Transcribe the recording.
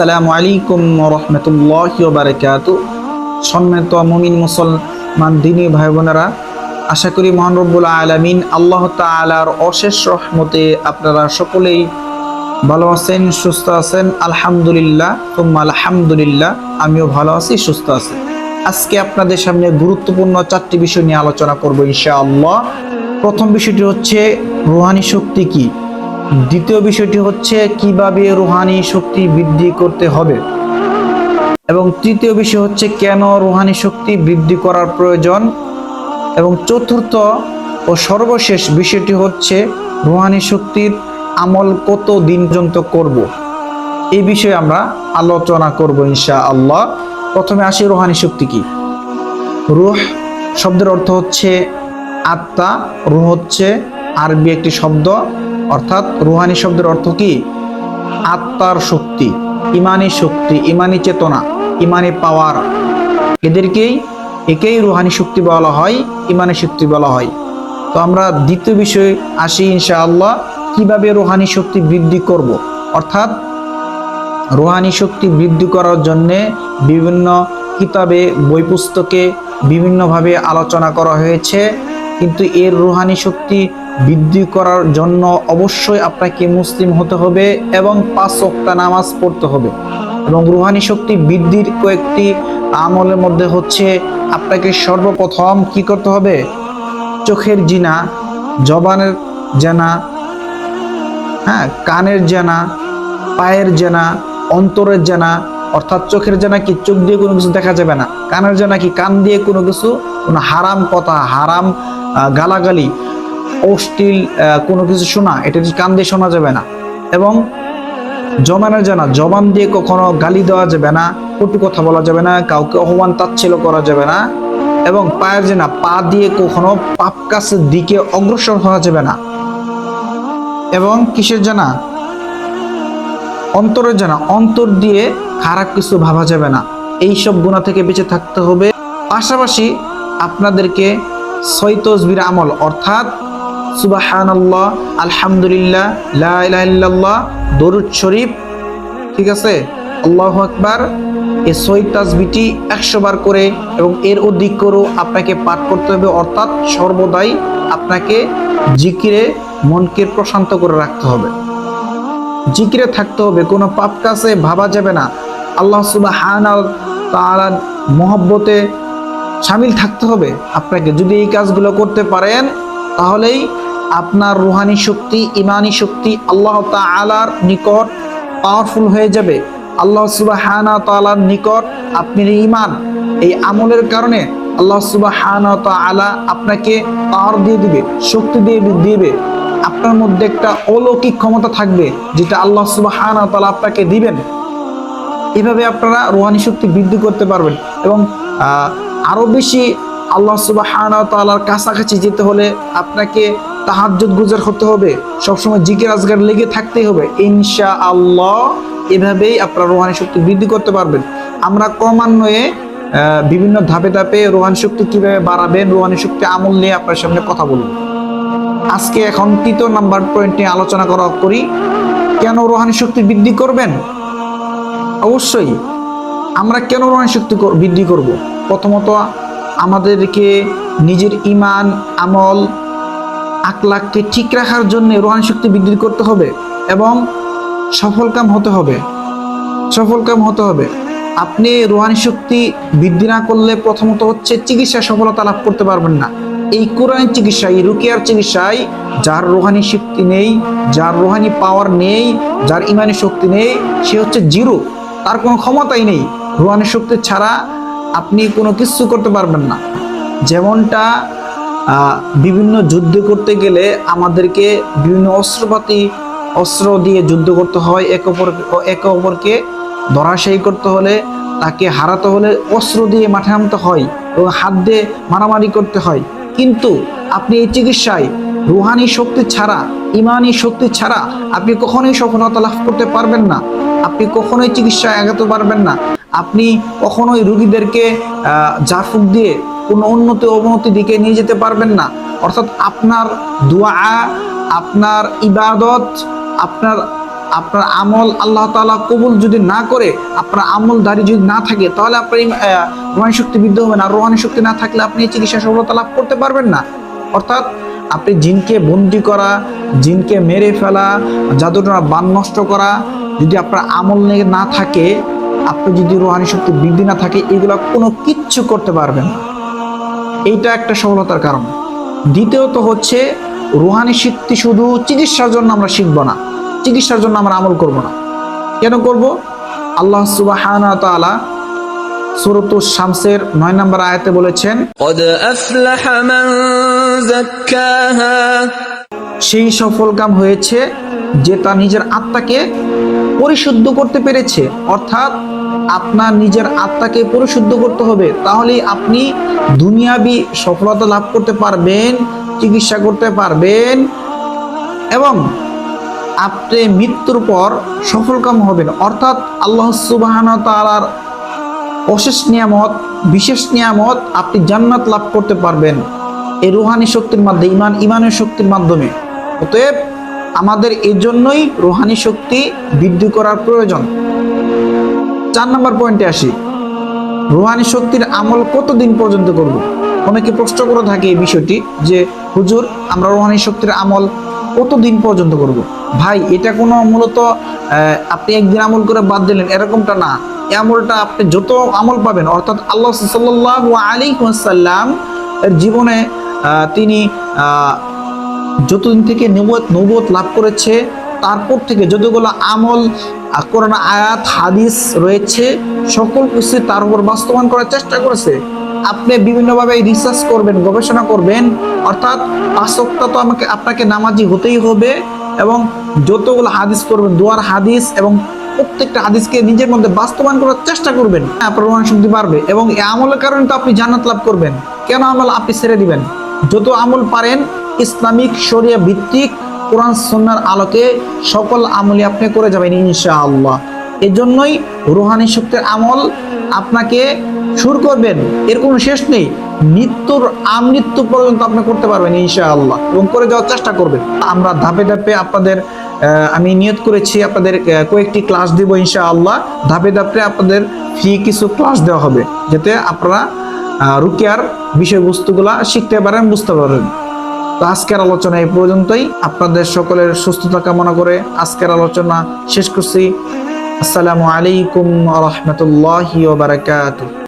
আসসালামু আলাইকুম রহমতুল্লাহ বারকাত সম্মানিত মমিন মুসলমান দিনী ভাই বোনেরা আশা করি মহান রব্বুল আলমিন আল্লাহ তালার অশেষ রহমতে আপনারা সকলেই ভালো আছেন, সুস্থ আছেন। আলহামদুলিল্লাহ তুম্মা আলহামদুলিল্লাহ, আমিও ভালো আছি, সুস্থ আছি। আজকে আপনাদের সামনে গুরুত্বপূর্ণ চারটি বিষয় নিয়ে আলোচনা করব ইনশাআল্লাহ। প্রথম বিষয়টি হচ্ছে, রুহানি শক্তি কি? দ্বিতীয় বিষয়টি হচ্ছে কীভাবে রুহানি শক্তি বৃদ্ধি করতে হবে। এবং তৃতীয় বিষয় হচ্ছে কেন রুহানি শক্তি বৃদ্ধি করার প্রয়োজন। এবং চতুর্থ ও সর্বশেষ বিষয়টি হচ্ছে রুহানি শক্তির আমল কত দিন পর্যন্ত করব। এই বিষয়ে আমরা আলোচনা করব ইনশা আল্লাহ প্রথমে আসি রুহানি শক্তি কি? রুহ শব্দের অর্থ হচ্ছে আত্মা, রুহ হচ্ছে আরবি একটি শব্দ। অর্থাৎ রুহানি শব্দের অর্থ কি? আত্মার শক্তি, ইমানি শক্তি, ইমানি চেতনা, ইমানি পাওয়ার এদেরকেই একেই রুহানি শক্তি বলা হয়, ইমানি শক্তি বলা হয়। তো আমরা দ্বিতীয় বিষয়ে আসি ইনশাআল্লাহ, কীভাবে রুহানি শক্তি বৃদ্ধি করব? অর্থাৎ রুহানি শক্তি বৃদ্ধি করার জন্যে বিভিন্ন কিতাবে বই পুস্তকে বিভিন্নভাবে আলোচনা করা হয়েছে। কিন্তু এর রুহানি শক্তি বৃদ্ধি করার জন্য অবশ্যই আপনাকে মুসলিম হতে হবে এবং পাঁচ ওয়াক্ত নামাজ পড়তে হবে। এবং রুহানি শক্তি বৃদ্ধির কয়েকটি আমলের মধ্যে হচ্ছে আপনাকে সর্বপ্রথম কি করতে হবে? চোখের জিনা, জবানের জানা হ্যাঁ কানের জানা, পায়ের জানা, অন্তরের জানা, অর্থাৎ চোখের জানা কি? চোখ দিয়ে কোনো কিছু দেখা যাবে না। কানের জানা কি? কান দিয়ে কোনো কিছু, কোনো হারাম কথা, হারাম গালাগালি অশ্লীল কোনো কিছু শোনা, এটা কান দিয়ে শোনা যাবে না। এবং জমানের জানা, জবান দিয়ে কখনো গালি দেওয়া যাবে না, কটু কথা বলা যাবে না, কাউকে অপমান তাচ্ছিল্য করা যাবে না, এবং পায়ের জানা, পা দিয়ে কখনো পাপ কাছের দিকে অগ্রসর হওয়া যাবে না। এবং কিসের জানা? অন্তরের জানা, অন্তর দিয়ে খারাপ কিছু ভাবা যাবে না। এই সব গুণা থেকে বেঁচে থাকতে হবে। পাশাপাশি আপনাদেরকে ছয় তসবির আমল, অর্থাৎ সুবাহানাল্লাহ, আলহামদুলিল্লাহ, লা ইলাহা ইল্লাল্লাহ, দরুদ শরীফ, ঠিক আছে? আল্লাহ আকবার এই ছয় তাসবিটি একশো বার করে এবং এর অধিক করেও আপনাকে পাঠ করতে হবে, অর্থাৎ সর্বদাই আপনাকে জিকিরে মনকে প্রশান্ত করে রাখতে হবে। জিকিরে থাকতে হবে, কোনো পাপ কাছে ভাবা যাবে না। আল্লাহ সুবাহানা তাআলার মহব্বতে সামিল থাকতে হবে। আপনাকে যদি এই কাজগুলো করতে পারেন তাহলেই আপনার রুহানি শক্তি, ইমানি শক্তি আল্লাহ তাআলার নিকট পাওয়ারফুল হয়ে যাবে। আল্লাহ সুবাহানা তাআলার নিকট আপনি ইমান। এই আমলের কারণে আল্লাহ সুবাহানা তাআলা আপনাকে পাওয়ার দিয়ে দিবে, শক্তি দিয়ে দিবে। আপনার মধ্যে একটা অলৌকিক ক্ষমতা থাকবে, যেটা আল্লাহ সুবাহানা তাআলা আপনাকে দিবেন। এভাবে আপনারা রোহানি শক্তি বৃদ্ধি করতে পারবেন এবং আরও বেশি আল্লাহ সুবাহানা তাআলার কাছাকাছি যেতে হলে আপনাকে তাহাজ্জুদ গুজার হতে হবে। সবসময় জিকির আজগার লেগে থাকতেই হবে। ইনশা আল্লাহ এভাবেই আপনারা রোহানি শক্তি বৃদ্ধি করতে পারবেন। আমরা ক্রমান্বয়ে বিভিন্ন ধাপে ধাপে রোহানি শক্তি কীভাবে বাড়াবেন, রোহানি শক্তি আমল নিয়ে আপনার সামনে কথা বলব। আজকে এখন তৃতীয় নাম্বার পয়েন্ট নিয়ে আলোচনা করা করি, কেন রোহানি শক্তি বৃদ্ধি করবেন? অবশ্যই। আমরা কেন রোহানি শক্তি বৃদ্ধি করব? প্রথমত আমাদেরকে নিজের ইমান আমল আকলাককে ঠিক রাখার জন্য রোহান শক্তি বৃদ্ধি করতে হবে এবং সফলকাম হতে হবে। সফলকাম হতে হবে। আপনি রোহানি শক্তি বৃদ্ধি না করলে প্রথমত হচ্ছে চিকিৎসা সফলতা লাভ করতে পারবেন না। এই কোরআন চিকিৎসা, এই রুকিয়ার চিকিৎসায় যার রোহানি শক্তি নেই, যার রোহানি পাওয়ার নেই, যার ইমানি শক্তি নেই, সে হচ্ছে জিরো। তার কোনো ক্ষমতাই নেই। রোহানি শক্তি ছাড়া আপনি কোনো কিছু করতে পারবেন না। যেমনটা বিভিন্ন যুদ্ধ করতে গেলে আমাদেরকে বিভিন্ন অস্ত্রপাতি, অস্ত্র দিয়ে যুদ্ধ করতে হয়। এক অপর, একে অপরকে ধরাশায়ী করতে হলে, তাকে হারাতে হলে অস্ত্র দিয়ে মাঠে নামতে হয় এবং হাত দিয়ে মারামারি করতে হয়। কিন্তু আপনি এই চিকিৎসায় রুহানি শক্তি ছাড়া, ইমানি শক্তি ছাড়া আপনি কখনোই সফলতা লাভ করতে পারবেন না। আপনি কখনোই চিকিৎসায় আগাতে পারবেন না। আপনি কখনোই রুগীদেরকে জাফুক দিয়ে কোনো উন্নতি অবনতি দিকে নিয়ে যেতে পারবেন না। অর্থাৎ আপনার দোয়া আপনার ইবাদত আপনার আপনার আমল আল্লাহ তাআলা কবুল যদি না করে আপনার আমল দাড়ি যদি না থাকে তাহলে আপনার এই, রোহানি শক্তি বৃদ্ধি হবে না। রোহানি শক্তি না থাকলে আপনি এই চিকিৎসা সফলতা লাভ করতে পারবেন না। অর্থাৎ আপনি জিনকে বন্দি করা জিনকে মেরে ফেলা জাদুটনা বান নষ্ট করা যদি আপনার আমল না থাকে আপনি যদি রোহানি শক্তি বৃদ্ধি না থাকে এগুলো কোনো কিচ্ছু করতে পারবেন না। এইটা একটা সফলতার কারণ। দ্বিতীয়ত হচ্ছে রুহানি শক্তি শুধু চিকিৎসার জন্য আমরা শিখব না। চিকিৎসার জন্য আমরা আমল করব না। কেন করব? আল্লাহ সুবাহানা তালা সুরতুস শামসের নয় নম্বর আয়াতে বলেছেন সেই সফল কাম হয়েছে যে তার নিজের আত্মাকে পরিশুদ্ধ করতে পেরেছে, অর্থাৎ আপনার নিজের আত্মাকে পরিশুদ্ধ করতে হবে, তাহলেই আপনি দুনিয়াবি সফলতা লাভ করতে পারবেন, চিকিৎসা করতে পারবেন এবং আপনি মৃত্যুর পর সফলকাম হবেন। অর্থাৎ আল্লাহ সুবাহান তালার অশেষ নিয়ামত, বিশেষ নিয়ামত আপনি জান্নাত লাভ করতে পারবেন। এই রুহানি শক্তির মাধ্যমে ইমান ইমানের শক্তির মাধ্যমে। অতএব আমাদের এই জন্যই রুহানি শক্তি বৃদ্ধি করার প্রয়োজন। চার নম্বর পয়েন্টে আসি। রুহানি শক্তির আমল কতদিন পর্যন্ত করব? অনেকে প্রশ্ন করে থাকে এই বিষয়টি যে, হুজুর, আমরা রুহানি শক্তির আমল কতদিন পর্যন্ত করব? ভাই, এটা কোনো মূলত আপনি একদিন আমল করে বাদ দিলেন, এরকমটা না। এই আমলটা আপনি যত আমল পাবেন, অর্থাৎ আল্লাহ সাল্লাহ আলী সাল্লাম এর জীবনে তিনি যতদিন থেকে নবুয়ত নবুয়ত লাভ করেছে, তারপর থেকে যতগুলো আমল কোরআন, আয়াত, হাদিস রয়েছে, সকল কিছু তার উপর বাস্তবায়ন করার চেষ্টা করেছে। আপনি বিভিন্নভাবে রিসার্চ করবেন, গবেষণা করবেন, অর্থাৎ পাঁচকটা তো আমাকে, আপনাকে নামাজি হতেই হবে এবং যতগুলো হাদিস করবেন দুয়ার হাদিস এবং প্রত্যেকটা হাদিসকে নিজের মধ্যে বাস্তবায়ন করার চেষ্টা করবেন আপনার রোহান শক্তি বাড়বে এবং এই আমলের কারণে তো আপনি জান্নাত লাভ করবেন। কেন আমল আপনি ছেড়ে দিবেন? যত আমল পারেন ইসলামিক শরিয়া ভিত্তিক কোরআন সন্ন্যার আলোকে সকল আমলই আপনি করে যাবেন ইনশাআল্লাহ। এজন্যই রুহানি শক্তির আমল আপনাকে শুরু করবেন, এর কোনো শেষ নেই। মৃত্যুর আমৃত্যু পর্যন্ত আপনি করতে পারবেন ইনশাআল্লাহ এবং করে যাওয়ার চেষ্টা করবেন। আমরা ধাপে ধাপে আপনাদের আমি নিয়ত করেছি আপনাদের কয়েকটি ক্লাস দিব ইনশাআল্লাহ। ধাপে ধাপে আপনাদের ফ্রি কিছু ক্লাস দেওয়া হবে, যাতে আপনারা রুকিয়ার বিষয়বস্তুগুলা শিখতে পারেন, বুঝতে পারেন। তো আজকের আলোচনা এই পর্যন্তই। আপনাদের সকলের সুস্থতা কামনা করে আজকের আলোচনা শেষ করছি। আসসালামু আলাইকুম রহমতুল্লাহ বারাকাতুহ।